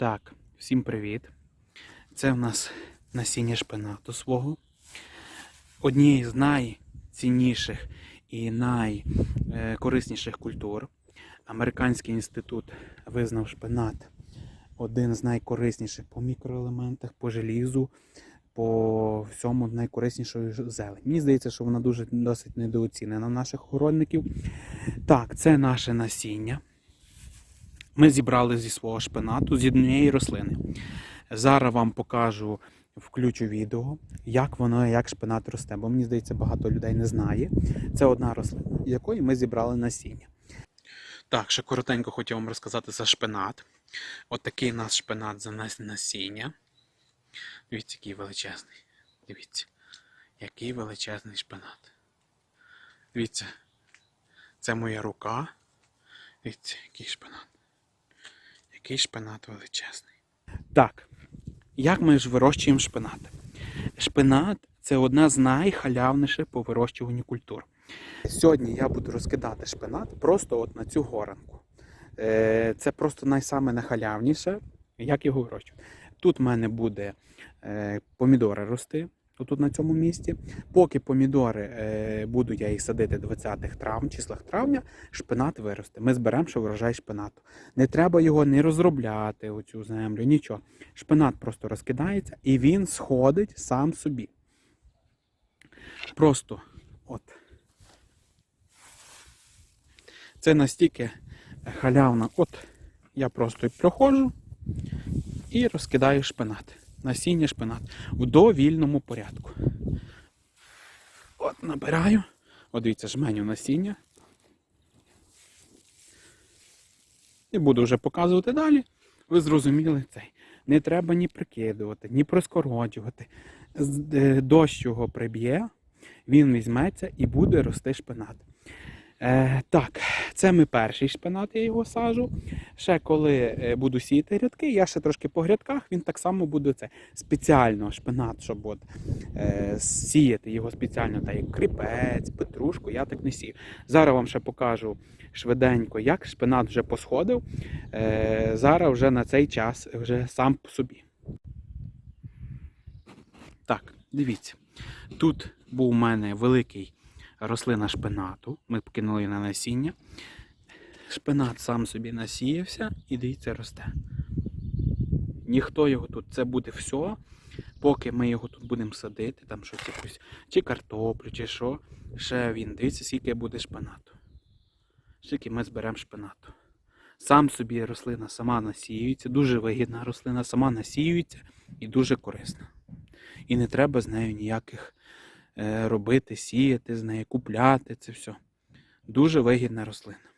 Так, всім привіт. Це в нас насіння шпинату свого. Однієї з найцінніших і найкорисніших культур. Американський інститут визнав шпинат один з найкорисніших по мікроелементах, по желізу, по всьому найкориснішою зелень. Мені здається, що вона дуже досить недооцінена наших огородників. Так, це наше насіння. Ми зібрали зі свого шпинату з однієї рослини. Зараз вам покажу, включу відео, як воно, як шпинат росте, бо мені здається, багато людей не знає. Це одна рослина, якої ми зібрали насіння. Так, ще коротенько хотів вам розказати за шпинат. От такий у нас шпинат за нас насіння. Дивіться, який величезний. Дивіться, який величезний шпинат. Дивіться, це моя рука. Дивіться, який шпинат. Який шпинат величезний. Так, як ми ж вирощуємо шпинат? Шпинат це одна з найхалявніших по вирощуванню культур. Сьогодні я буду розкидати шпинат просто от на цю горанку. Е, Це просто найсаме найхалявніше, як його вирощувати. Тут в мене буде е, помідори рости. Тут на цьому місці. Поки помідори е, буду я їх садити 20 трав, числах травня, шпинат виросте. Ми зберемо ще врожай шпинату. Не треба його не розробляти, оцю землю, нічого. Шпинат просто розкидається і він сходить сам собі. Просто от. Це настільки халявно. От я просто проходжу і розкидаю шпинат. Насіння шпинат у довільному порядку. От набираю. От дивіться, жменю насіння. І буду вже показувати далі. Ви зрозуміли цей. Не треба ні прикидувати, ні проскороджувати. Е, Дощ його приб'є, він візьметься і буде рости шпинат. Е, так, це ми перший шпинат, я його сажу. Ще коли е, буду сіяти грядки, я ще трошки по грядках, він так само буде це спеціально шпинат, щоб от, е, сіяти його спеціально, так як кріпець, петрушку, я так не сію. Зараз вам ще покажу швиденько, як шпинат вже посходив. Е, зараз вже на цей час вже сам по собі. Так, дивіться. Тут був у мене великий рослина шпинату. Ми кинули на насіння. Шпинат сам собі насіявся і дивіться, росте. Ніхто його тут, це буде все, поки ми його тут будемо садити, там щось якусь, чи картоплю, чи що. Ще він, дивіться, скільки буде шпинату. Скільки ми зберемо шпинату. Сам собі рослина сама насіюється, дуже вигідна рослина, сама насіюється і дуже корисна. І не треба з нею ніяких робити, сіяти з нею, купляти це все. Дуже вигідна рослина.